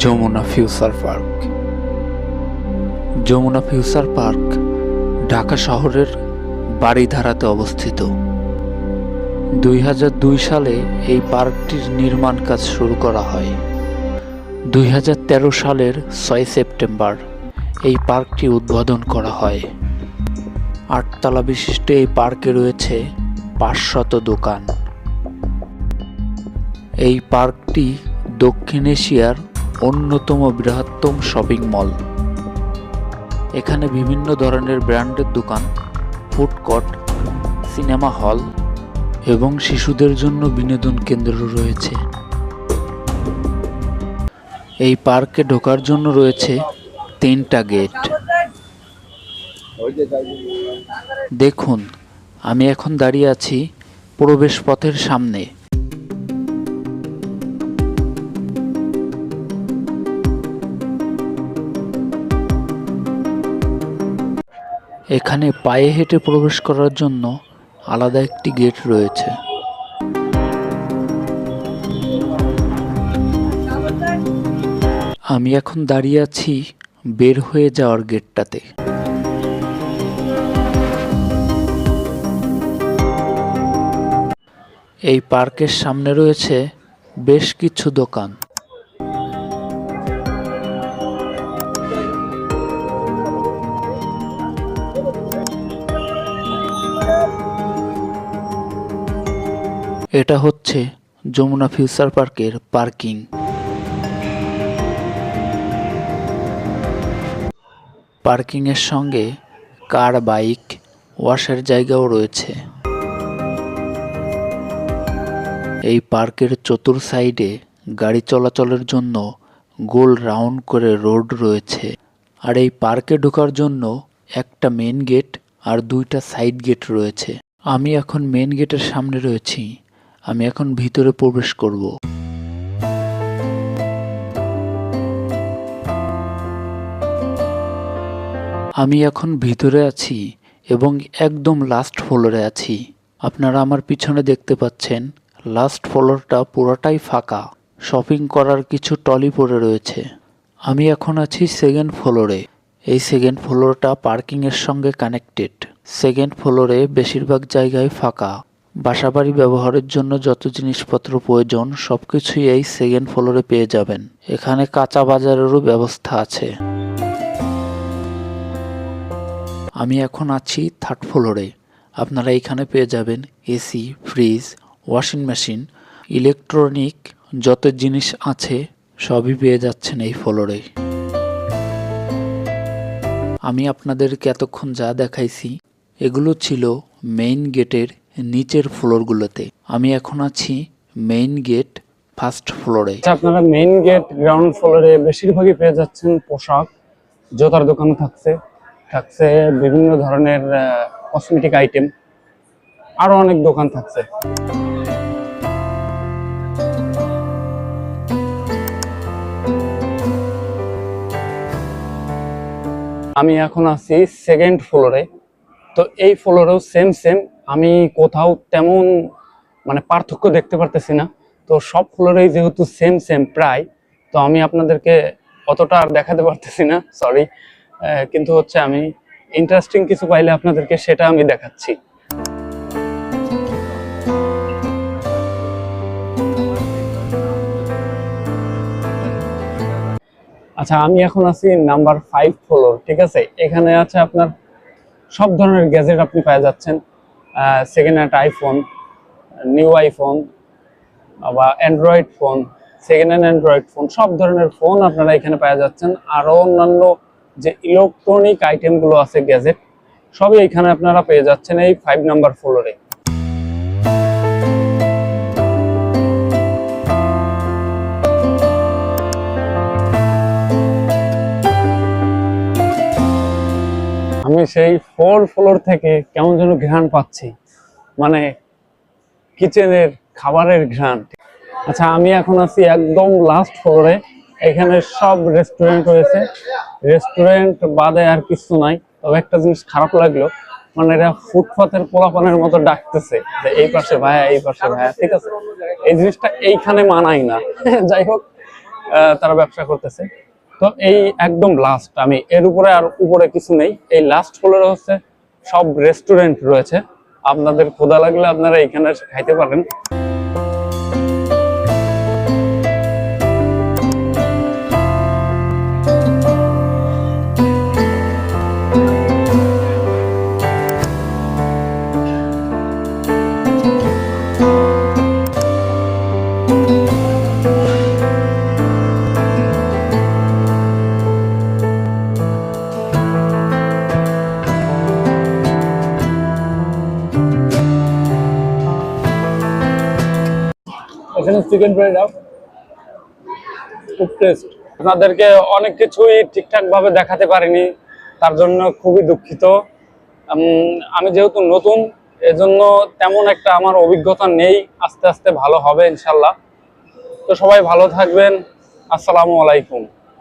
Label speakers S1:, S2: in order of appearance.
S1: Jamuna future park. Jamuna future park Dhaka শহরের বাড়িধারাতে অবস্থিত। দুই হাজার দুই সালে এই পার্কটির নির্মাণ কাজ শুরু করা হয়। দুই হাজার তেরো সালের ছয় সেপ্টেম্বর এই পার্কটি উদ্বোধন করা হয়। আটতলা বিশিষ্ট এই পার্কে রয়েছে পাঁচশত দোকান। এই পার্কটি দক্ষিণ এশিয়ার অন্যতম বৃহত্তম শপিং মল। এখানে বিভিন্ন ধরনের ব্র্যান্ডের দোকান, ফুড কোর্ট, সিনেমা হল এবং শিশুদের জন্য বিনোদন কেন্দ্র রয়েছে। এই পার্কে ঢোকার জন্য রয়েছে তিনটা গেট। দেখুন, আমি এখন দাঁড়িয়ে আছি প্রবেশ পথের সামনে। এখানে পায়ে হেঁটে প্রবেশ করার জন্য আলাদা একটি গেট রয়েছে। আমি এখন দাঁড়িয়ে আছি বের হয়ে যাওয়ার গেটটাতে। এই পার্কের সামনে রয়েছে বেশ কিছু দোকান। এটা হচ্ছে যমুনা ফিউচার পার্কের পার্কিং। পার্কিংয়ের সঙ্গে কার, বাইক, ওয়াশের জায়গাও রয়েছে। এই পার্কের চতুর সাইডে গাড়ি চলাচলের জন্য গোল রাউন্ড করে রোড রয়েছে। আর এই পার্কে ঢোকার জন্য একটা মেন গেট আর দুইটা সাইড গেট রয়েছে। আমি এখন মেন গেটের সামনে রয়েছি। আমি এখন ভিতরে প্রবেশ করব। আমি এখন ভিতরে আছি এবং একদম লাস্ট ফ্লোরে আছি। আপনারা আমার পিছনে দেখতে পাচ্ছেন লাস্ট ফ্লোরটা পুরোটাই ফাঁকা। শপিং করার কিছু টলি পড়ে রয়েছে। আমি এখন আছি সেকেন্ড ফ্লোরে এই সেকেন্ড ফ্লোরটা পার্কিংয়ের সঙ্গে কানেক্টেড সেকেন্ড ফ্লোরে বেশিরভাগ জায়গায় ফাঁকা। বাসাবাড়ি ব্যবহারের জন্য যত জিনিসপত্র প্রয়োজন, সবকিছুই এই সেকেন্ড ফ্লোরে পেয়ে যাবেন। এখানে কাঁচা বাজারেরও ব্যবস্থা আছে। আমি এখন আছি থার্ড ফ্লোরে আপনারা এখানে পেয়ে যাবেন AC fridge washing machine electronic যত জিনিস আছে, সবই পেয়ে যাচ্ছেন এই ফ্লোরে আমি আপনাদেরকে এতক্ষণ যা দেখাইছি, এগুলো ছিল মেইন গেটের নিচের ফ্লোরগুলোতে। আমি এখন আছি মেইন গেট ফার্স্ট ফ্লোরে
S2: আপনারা মেইন গেট গ্রাউন্ড ফ্লোরে বেশিরভাগই পেয়ে যাচ্ছেন পোশাক, জুতার দোকান থাকছে থাকছে বিভিন্ন ধরনের কসমেটিক আইটেম আরও অনেক দোকান থাকছে। আমি এখন আছি সেকেন্ড ফ্লোরে তো এই ফ্লোরেও সেম সেম আমি কোথাও তেমন মানে পার্থক্য দেখতে পারতেছি না। তো সব ফ্লোরেই যেহেতু সেম সেম প্রায়, তো আমি আপনাদেরকে অতটা আর দেখাতে পারতেছি না সরি কিন্তু হচ্ছে আমি ইন্টারেস্টিং কিছু পাইলে আপনাদেরকে সেটা আমি দেখাচ্ছি। আচ্ছা আমি এখন আছি নাম্বার ফাইভ ফ্লোর ঠিক আছে? এখানে আছে আপনার সব ধরনের গ্যাজেট আপনি পাওয়া যাচ্ছেন। Second hand iPhone new iPhone বা Android phone second hand Android phone সব ধরনের ফোন আপনারা এখানে পাওয়া যাচ্ছেন। আরও অন্যান্য যে ইলেকট্রনিক আইটেমগুলো আছে গ্যাজেট সবই এখানে আপনারা পেয়ে যাচ্ছেন এই ফাইভ নাম্বার ফ্লোরে আমি সেই ফোর ফ্লোর থেকে কেমন যেন ঘ্রাণ পাচ্ছি। মানে কিচেনের খাবারের ঘ্রাণ। আচ্ছা আমি এখন আছি একদম লাস্ট ফ্লোরে এখানে সব রেস্টুরেন্ট রয়েছে। রেস্টুরেন্ট বাদে আর কিছু নাই। তবে একটা জিনিস খারাপ লাগল। মানে এরা ফুটপাতের পোলাপানের মতো ডাকতেছে যে, এই পাশে ভাইয়া, এই পাশে ভাইয়া। ঠিক আছে? এই জিনিসটা এইখানে মানাই না। যাই হোক তারা ব্যবসা করতেছে। তো এই একদম লাস্ট আমি এর উপরে আর উপরে কিছু নেই। এই লাস্ট ফ্লোরে হচ্ছে সব রেস্টুরেন্ট রয়েছে। আপনাদের খোদা লাগলে আপনারা এখানে খাইতে পারেন। এখানে চিকেন ফ্রাই দাও খুব টেস্ট আপনাদেরকে অনেক কিছুই ঠিকঠাক ভাবে দেখাতে পারিনি, তার জন্য খুবই দুঃখিত। আমি যেহেতু নতুন, এজন্য তেমন একটা আমার অভিজ্ঞতা নেই, আস্তে আস্তে ভালো হবে ইনশাল্লাহ। তো সবাই ভালো থাকবেন, আসসালামু আলাইকুম।